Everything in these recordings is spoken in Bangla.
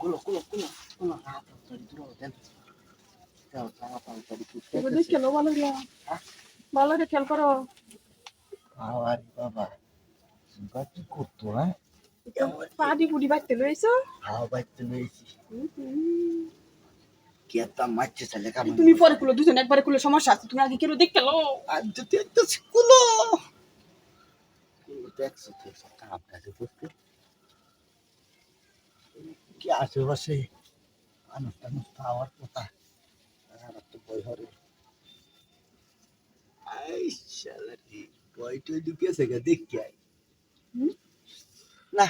কুলো কুলো কুলো না তাড়াতাড়ি দূর দেন যাও তাড়াতাড়ি কুলো ভালো করে খেয়াল করো আরে বাবা কি করতো হ্যাঁ পাটি পুটি বাড়তে লইছো হাওয়া বাইতে লইছি কি একটা মারছে ছেলে কাম তুমি পরে কুলো দুজন একবারে কুলো সমস্যা আছে তুমি আগে কেউ দেখতে লো আজ তো দেখতেছি কুলো দেখছ তো কাম কাজে করতে কি আশেপাশে মানুষ টানুষ খাওয়ার কথা। আর তো বই হরে আই শালাটি বই টই ঢুকেছে গা দেখি আই না।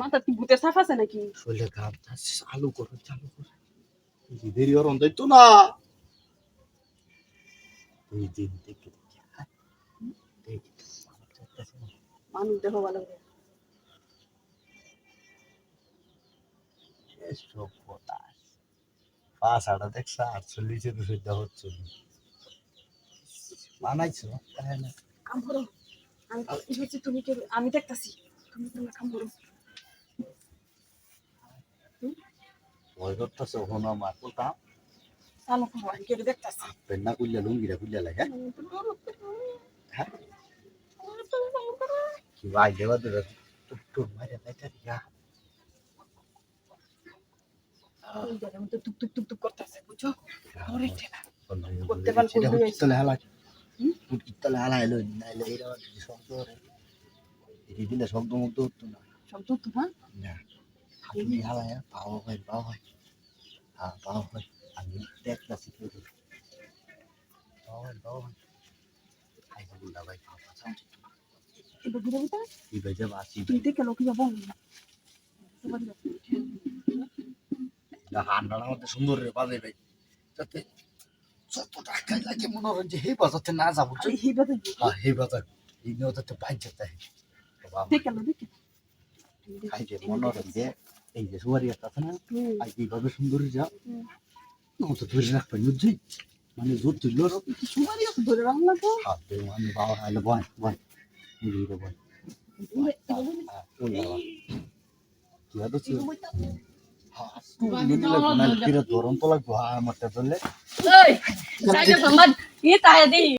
মাথা কি সাফ আছে নাকি? শরীরে ঘাম চালু করো চালু করো। দেরি অন্তর তো না। এই দিন দেখে দেখে হ্যাঁ? দেখি আমার চাইতেছে না। মানুষ দেখো ভালো পাঁচ আটা দেখছ আটচল্লিশে হচ্ছে। তাই না। কাম করো। আমি হচ্ছে তুমি কে আমি দেখতাছি। তুমি কাম করো। ভয় করতেছে? আমার দেখতাছি। পেন্না কুললে লুঙ্গিটা কুললে লাগে হ্যাঁ? কি ভাই দেবা দেবা টুক টুক মারে জায়গার মধ্যে টুক টুক টুক টুক করতেছে বুঝছ ওরে ঠেলা করতে পারলে। তলে হালা হুম? হালা এলো নাইলে এরা শব্দ এই দিলে শব্দ মুক্ত হতো না সব তো তো হ্যাঁ না হাতুড়ি হালায় পাওয়া হয় পাওয়া হয় হ্যাঁ পাওয়া হয় আমি দেখতেছি পাওয়া হয় পাওয়া হয় খাই যাব ভাই পাওয়া যাব না হান্ডার মধ্যে সুন্দর রে বাজে ভাই যাতে যত টাকা লাগে মনে হয় যে হে বাজাতে না যাব এই হিবাতে হ্যাঁ হে বাজার এই নিয়ে বাইক যেতে বাবা দেখে লো দেখে খাই যে মনে হয় যে এই যে সুয়ারি আছে না এইভাবে সুন্দরী যা ও তো ধরে রাখবেন বুঝছি মানে জোর তুলল ধরে রাখলাম তো দিয়ে আমি বাবা বয় বয় মুরগিটা বয় হ্যাঁ, ওই বাবা কি হাত হচ্ছে হ্যাঁ তুই নিলে লাগবে না তো লাগবে হ্যাঁ এই সাইকেল তাই